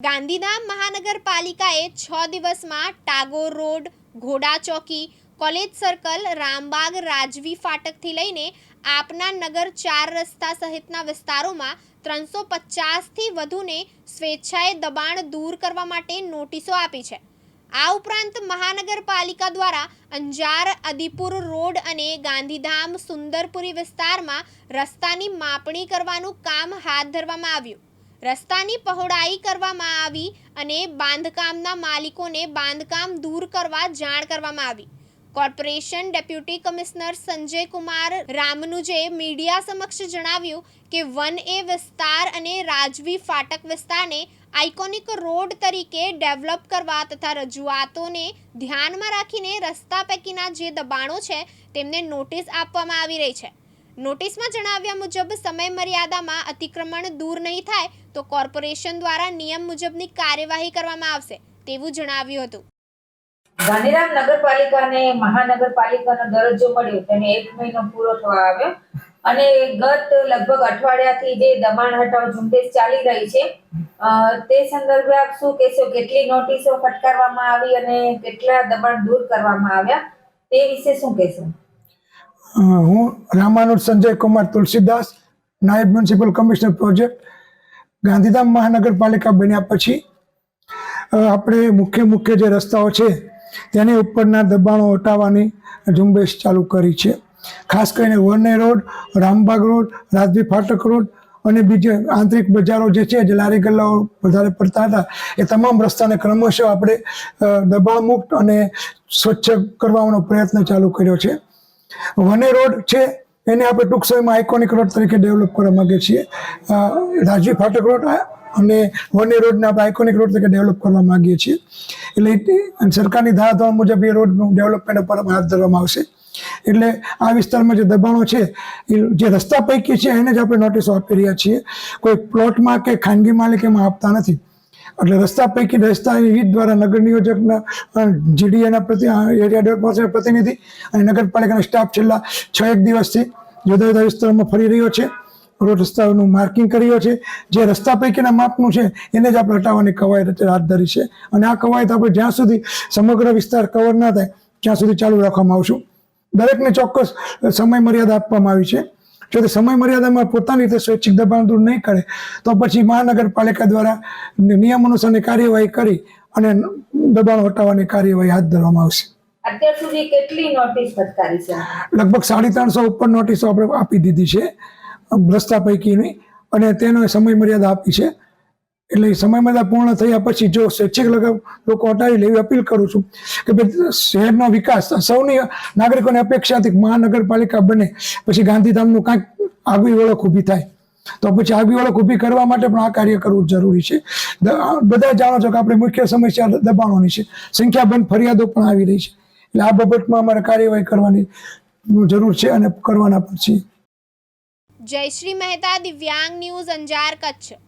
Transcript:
ગાંધીધામ મહાનગરપાલિકાએ છ દિવસમાં ટાગોર રોડ, ઘોડા ચોકી, કોલેજ સર્કલ, રામબાગ, રાજવી ફાટકથી લઈને આપના નગર ચાર રસ્તા સહિતના વિસ્તારોમાં ત્રણસો પચાસથી વધુને સ્વેચ્છાએ દબાણ દૂર કરવા માટે નોટિસો આપી છે. આ ઉપરાંત મહાનગરપાલિકા દ્વારા અંજાર, અદિપુર રોડ અને ગાંધીધામ, સુંદરપુરી વિસ્તારમાં રસ્તાની માપણી કરવાનું કામ હાથ ધરવામાં આવ્યું. રસ્તાની પહોળાઈ કરવામાં આવી અને બાંધકામના માલિકોને બાંધકામ દૂર કરવા જાણ કરવામાં આવી. Corporation deputy commissioner Sanjay Kumar રામનુજે media સમક્ષ જણાવ્યું કે વન એ વિસ્તાર અને રાજવી ફાટક વિસ્તારને આઇકોનિક રોડ તરીકે ડેવલપ કરવા તથા રજૂઆતોને ધ્યાનમાં રાખીને રસ્તા પૈકીના જે દબાણો છે તેમને નોટિસ આપવામાં આવી રહી છે. નોટિસમાં જણાવ્યા મુજબ સમય મર્યાદામાં અતિક્રમણ દૂર નહીં થાય તો કોર્પોરેશન દ્વારા નિયમ મુજબની કાર્યવાહી કરવામાં આવશે તેવું જણાવ્યું હતું. ગાંધીધામ નગરપાલિકાને મહાનગરપાલિકાનો દરજ્જો મળ્યો, તેને એક મહિનો પૂરો થવા આવ્યો અને ગત લગભગ અઠવાડિયાથી જે દબાણ હટાવ ઝુંબેશ ચાલી રહી છે તે સંદર્ભે આપ શું કહેશો? કેટલી નોટિસો ફટકારવામાં આવી અને કેટલા દબાણ દૂર કરવામાં આવ્યા? તે વિશે શું કહેશો? હું રામાનુજ સંજય કુમાર તુલસીદાસ, નાયબ મ્યુનિસિપલ કમિશનર પ્રોજેક્ટ, ગાંધીધામ મહાનગરપાલિકા બન્યા પછી આપણે મુખ્ય મુખ્ય જે રસ્તાઓ છે, તેની ઉપરના દબાણો હટાવવાની ઝુંબેશ ચાલુ કરી છે. ખાસ કરીને વરને રોડ, રામબાગ રોડ, રાજવી ફાટક રોડ અને બીજે આંતરિક બજારો જે છે, જે લારી ગલ્લાઓ વધારે પડતા હતા, એ તમામ રસ્તાને ક્રમશઃ આપણે દબાણ મુક્ત અને સ્વચ્છ કરવાનો પ્રયત્ન ચાલુ કર્યો છે. વને રોડ છે, એને આપણે ટૂંક સમયમાં આઇકોનિક રોડ તરીકે ડેવલપ કરવા માંગીએ છીએ. રાજવી ફાટક રોડ અને વને રોડને આપણે આઇકોનિક રોડ તરીકે ડેવલપ કરવા માંગીએ છીએ. એટલે અને સરકારની ધારાધોરણ મુજબ એ રોડનું ડેવલપમેન્ટ ઉપર હાથ ધરવામાં આવશે. એટલે આ વિસ્તારમાં જે દબાણો છે જે રસ્તા પૈકી છે, એને જ આપણે નોટિસો આપી રહ્યા છીએ. કોઈ પ્લોટમાં કે ખાનગી માલિક એમાં આપતા નથી. એટલે રસ્તા પૈકી રસ્તા વિવિધ દ્વારા નગર નિયોજકના જીડીએના પ્રતિ એરિયા ડેવલપમેન્ટ પ્રતિનિધિ અને નગરપાલિકાના સ્ટાફ છેલ્લા છ એક દિવસથી જુદા જુદા વિસ્તારોમાં ફરી રહ્યો છે. રોડ રસ્તાઓનું માર્કિંગ કર્યો છે. જે રસ્તા પૈકીના માપનું છે, એને જ આપણે હટાવવાની કવાયત હાથ ધરી છે. અને આ કવાયત આપણે જ્યાં સુધી સમગ્ર વિસ્તાર કવર ના થાય, ત્યાં સુધી ચાલુ રાખવામાં આવશું. દરેકને ચોક્કસ સમય મર્યાદા આપવામાં આવી છે. જો તે સમય મર્યાદામાં પોતાની રીતે સ્વૈચ્છિક દબાણ દૂર નહીં કરે તો પછી મહાનગરપાલિકા દ્વારા નિયમ અનુસારની કાર્યવાહી કરી અને દબાણ હટાવવાની કાર્યવાહી હાથ ધરવામાં આવશે. અત્યાર સુધી કેટલી નોટિસ ફટકારી છે? લગભગ સાડી ત્રણસો ઉપર નોટિસો આપણે આપી દીધી છે રસ્તા પૈકીની અને તેનો સમય મર્યાદા આપી છે. એટલે સમય મર્યાદા પૂર્ણ થયા પછી જો સ્વૈચ્છિક લગાવ લોકો હટાવી લેવી અપીલ કરું છું કે ભાઈ શહેરનો વિકાસ, સૌની નાગરિકોની અપેક્ષાથી મહાનગરપાલિકા બને, પછી ગાંધીધામનું કાંઈક આગવી ઓળખ ઊભી થાય. તો પછી આગવી ઓળખ ઊભી કરવા માટે પણ આ કાર્ય કરવું જરૂરી છે. બધા જાણો છો કે આપણે મુખ્ય સમસ્યા દબાણોની છે. સંખ્યાબંધ ફરિયાદો પણ આવી રહી છે. એટલે આ બાબતમાં અમારે કાર્યવાહી કરવાની જરૂર છે અને કરવાના પણ છીએ. જયશ્રી મહેતા દિવ્યાંગ ન્યૂઝ અંજાર કચ્છ.